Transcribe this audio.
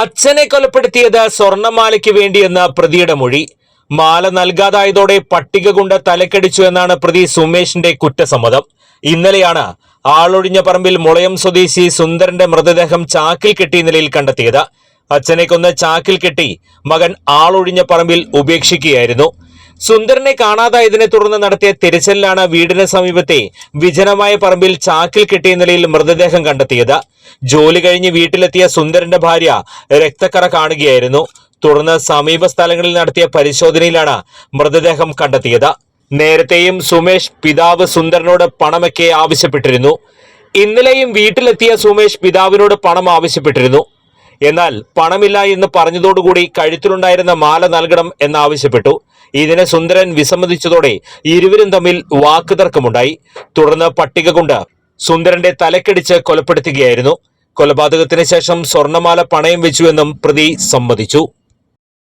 അച്ഛനെ കൊലപ്പെടുത്തിയത് സ്വർണമാലയ്ക്ക് വേണ്ടിയെന്ന് പ്രതിയുടെ മൊഴി. മാല നൽകാതായതോടെ പട്ടിക കൊണ്ട് തലക്കടിച്ചു എന്നാണ് പ്രതി സുമേഷിന്റെ കുറ്റസമ്മതം. ഇന്നലെയാണ് ആളൊഴിഞ്ഞ പറമ്പിൽ മുളയം സ്വദേശി സുന്ദരന്റെ മൃതദേഹം ചാക്കിൽ കെട്ടിയ നിലയിൽ കണ്ടെത്തിയത്. അച്ഛനെ കൊന്ന് ചാക്കിൽ കെട്ടി മകൻ ആളൊഴിഞ്ഞ പറമ്പിൽ ഉപേക്ഷിക്കുകയായിരുന്നു. സുന്ദരനെ കാണാതായതിനെ തുടർന്ന് നടത്തിയ തിരച്ചിലിലാണ് വീടിന് സമീപത്തെ വിജനമായ പറമ്പിൽ ചാക്കിൽ കെട്ടിയ നിലയിൽ മൃതദേഹം കണ്ടെത്തിയത്. ജോലി കഴിഞ്ഞ് വീട്ടിലെത്തിയ സുന്ദരന്റെ ഭാര്യ രക്തക്കറ കാണുകയായിരുന്നു. തുടർന്ന് സമീപ സ്ഥലങ്ങളിൽ നടത്തിയ പരിശോധനയിലാണ് മൃതദേഹം കണ്ടെത്തിയത്. നേരത്തെയും സുമേഷ് പിതാവ് സുന്ദരനോട് പണമൊക്കെ ആവശ്യപ്പെട്ടിരുന്നു. ഇന്നലെയും വീട്ടിലെത്തിയ സുമേഷ് പിതാവിനോട് പണം ആവശ്യപ്പെട്ടിരുന്നു. എന്നാൽ പണമില്ല എന്ന് പറഞ്ഞതോടുകൂടി കഴുത്തിലുണ്ടായിരുന്ന മാല നൽകണം എന്നാവശ്യപ്പെട്ടു. ഇതിനെ സുന്ദരൻ വിസമ്മതിച്ചതോടെ ഇരുവരും തമ്മിൽ വാക്കുതർക്കമുണ്ടായി. തുടർന്ന് പട്ടിക കൊണ്ട് സുന്ദരന്റെ തലക്കടിച്ച് കൊലപ്പെടുത്തുകയായിരുന്നു. കൊലപാതകത്തിന് ശേഷം സ്വർണമാല പണയം വെച്ചുവെന്നും പ്രതി സമ്മതിച്ചു.